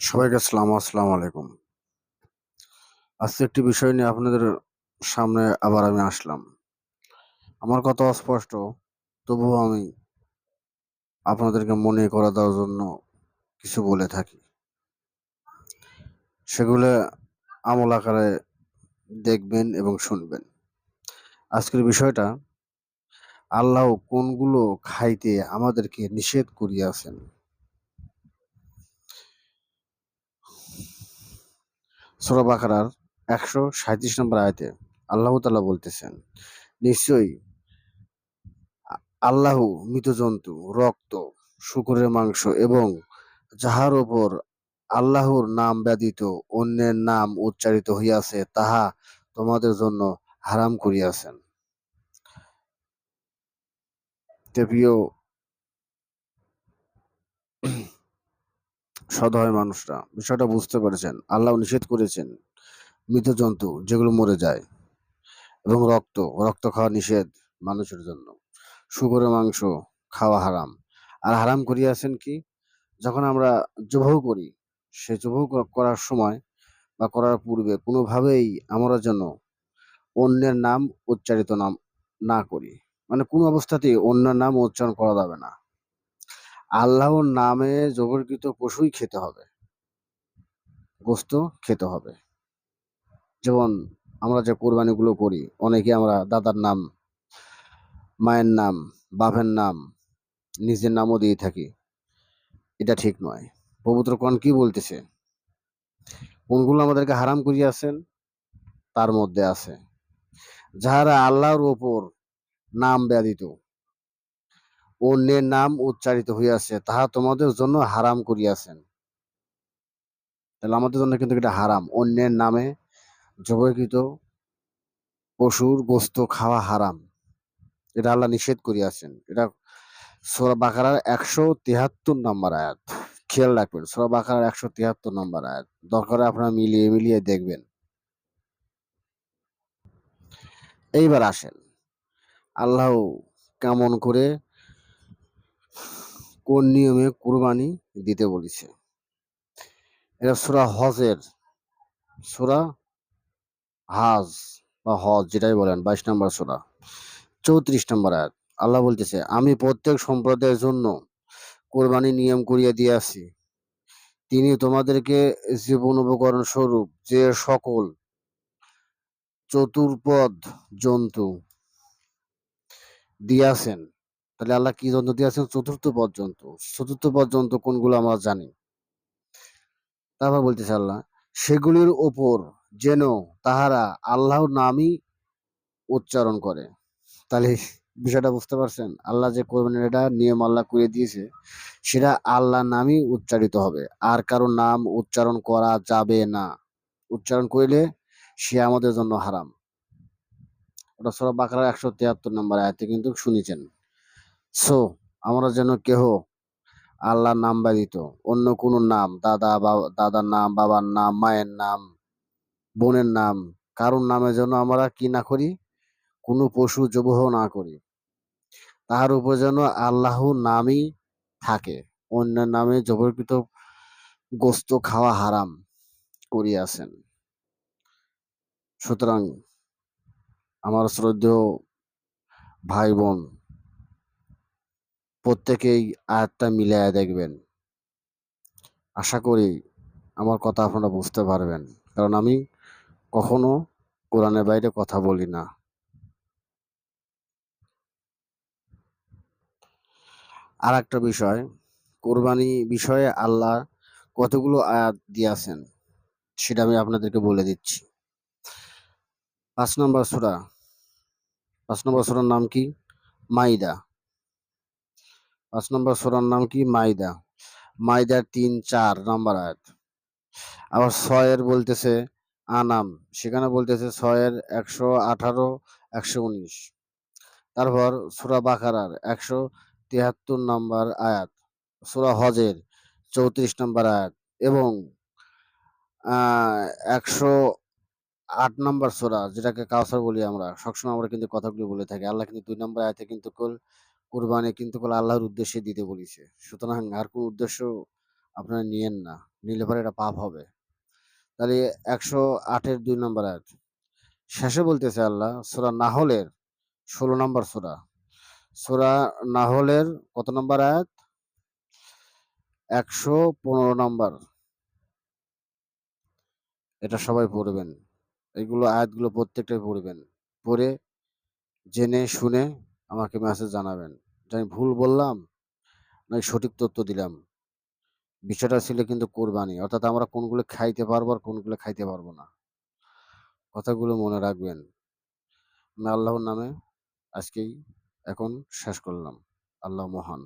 সবাইকে আসসালাম আসসালামু আলাইকুম। আজকে একটি বিষয় নিয়ে আপনাদের সামনে আবার আমি আসলাম। আমার কথা অস্পষ্ট, তবুও আমি আপনাদেরকে মনে করা দেওয়ার জন্য কিছু বলে থাকি। সেগুলো আমল আকারে দেখবেন এবং শুনবেন। আজকের বিষয়টা, আল্লাহ কোনগুলো খাইতে আমাদেরকে নিষেধ করিয়াছেন? সূরা একশো সাঁইত্রিশ নম্বর আয়াতে আল্লাহ তাআলা বলতেছেন, নিশ্চয়ই আল্লাহ মৃত জন্তু রক্ত, শুকরের মাংস এবং যাহার উপর আল্লাহর নাম ব্যতীত অন্যের নাম উচ্চারিত হইয়াছে, তাহা তোমাদের জন্য হারাম করিয়াছেন। প্রিয় সদয় মানুষরা। বিষয়টা বুঝতে পেরেছেন। আল্লাহ নিষেধ করেছেন মৃত জন্তু যেগুলো মরে যায় এবং রক্ত রক্ত খাওয়া নিষেধ মানুষের জন্য। শুকরের মাংস খাওয়া হারাম। আর হারাম করিয়াছেন কি? যখন আমরা জবাহ করি, সে জবাহ করার সময় বা করার পূর্বে কোনোভাবেই আমরা যেন অন্যের নাম উচ্চারিত নাম না করি। মানে কোনো অবস্থাতেই অন্যের নাম উচ্চারণ করা যাবে না। আল্লাহর নামে জবরকৃত পশুই খেতে হবে। গোস্ত খেতে হবে। যেমন আমরা যে কোরবানিগুলো করি, অনেকে আমরা দাদার নাম, মায়ের নাম, বাপের নাম, নিজের নামও দিয়ে থাকি। এটা ঠিক নয়। পবিত্র কোরআন কি বলতেছে? কোনগুলো আমাদেরকে হারাম করিয়াছেন তার মধ্যে আছে। যাহারা আল্লাহর ওপর নাম ব্যতীত অন্যের নাম উচ্চারিত হইয়াছে, তাহা তোমাদের জন্য হারাম করিয়াছেন। তাহলে আমাদের জন্য কিন্তু এটা হারাম। অন্যের নামে জবকৃত পশুর গোস্ত খাওয়া হারাম। এটা আল্লাহ নিষেধ করিয়াছেন। এটা সোরা বাকারার একশো তিয়াত্তর নম্বর আয়াত। খেয়াল রাখবেন, সোরা বাকারার একশো তিয়াত্তর নম্বর আয়াত। দরকার আপনারা মিলিয়ে মিলিয়ে দেখবেন। এইবার আসেন। আল্লাহ কেমন করে কোন নিয়মে কুরবানি দিতে বলেছে? এটা সুরা হজের। সুরা হাজ বা হজ যেটাই বলেন, বাইশ নম্বর সুরা। চৌত্রিশ নম্বর আয়াত। আল্লাহ বলতেছে, আমি প্রত্যেক সম্প্রদায়ের জন্য কোরবানি নিয়ম করিয়া দিয়াছি তিনি তোমাদেরকে জীবন উপকরণ স্বরূপ যে সকল চতুর্পদ জন্তু দিয়াছেন তাহলে আল্লাহ কি জন্তু দিয়েছেন? চতুর্থ পর্যন্ত চতুর্থ পর্যন্ত কোনগুলো আমরা জানি? তারপর বলতেছে আল্লাহ, সেগুলির ওপর যেন তাহারা আল্লাহর নামই উচ্চারণ করে। তাহলে বিষয়টা বুঝতে পারছেন? আল্লাহ যে কোরবানির এটা নিয়ম আল্লাহ করে দিয়েছে, সেটা আল্লাহ নামই উচ্চারিত হবে। আর কারও নাম উচ্চারণ করা যাবে না। উচ্চারণ করিলে সে আমাদের জন্য হারাম। ওটা সরা বাকরার একশো তিয়াত্তর নম্বর আয়তে কিন্তু শুনেছেন। সো, আমরা যেন কেহ আল্লাহর নাম ব্যতীত অন্য কোনো নাম, দাদা বাবা দাদার নাম, বাবার নাম, মায়ের নাম, বোনের নাম, কারোর নামে যেন আমরা কি না করি? কোনো পশু জবহ না করি। তাহার উপর যেন আল্লাহ নামই থাকে। অন্যের নামে জবরকৃত গোস্ত খাওয়া হারাম করিয়াছেন। সুতরাং আমার শ্রদ্ধেয় ভাই বোন প্রত্যেকেই আয়াতটা মিলাইয়া দেখবেন। আশা করি আমার কথা আপনারা বুঝতে পারবেন। কারণ আমি কখনো কোরআনের বাইরে কথা বলি না। আর একটা বিষয়, কোরবানি বিষয়ে আল্লাহ কতগুলো আয়াত দিয়েছেন, সেটা আমি আপনাদেরকে বলে দিচ্ছি। পাঁচ নম্বর সূরা, পাঁচ নম্বর সূরার নাম কি? মাইদা। পাঁচ নম্বর সূরার নাম কি? মাইদা। মাইদার তিন চার, নম্বর আয়াত। আবার ছয়ের বলতেছে আনাম। সেখানে বলতেছে ছয়ের একশো আঠারো, একশো উনিশ। তারপর সূরা বাকারার একশো তিয়াত্তর নম্বর আয়াত, সূরা হজের চৌত্রিশ নম্বর আয়াত এবং একশো আট নম্বর সূরা, যেটাকে কাউসার বলি আমরা। সবসময় আমরা কিন্তু কথাগুলি বলে থাকি। আল্লাহ কিন্তু দুই নম্বর আয়াতে কিন্তু কল কুরবানি কিন্তু কল আল্লাহর উদ্দেশ্যে দিতে বলেছে। সুতরাং আর কোন উদ্দেশ্য আপনারা নিয়েন না, নিলে পরে এটা পাপ হবে। তাহলে একশো আটের দুই নম্বর আয়াত। শেষে বলতেছে আল্লাহ, সুরা নাহলের ষোলো নম্বর সুরা। সুরা নাহলের কত নম্বর আয়াত? একশো পনেরো নম্বর। এটা সবাই পড়বেন। এগুলো আয়াতগুলো প্রত্যেকটাই পড়বেন। পড়ে, জেনে, শুনে আমাকে মেসেজ জানাবেন। আমি ভুল বললাম নাকি সঠিক তথ্য দিলাম। বিষয়টা ছিল কিন্তু কোরবানি, অর্থাৎ আমরা কোনগুলো খাইতে পারব আর কোনগুলো খাইতে পারব না। কথাগুলো মনে রাখবেন। আমি আল্লাহর নামে আজকেই এখন শেষ করলাম। আল্লাহ মহান।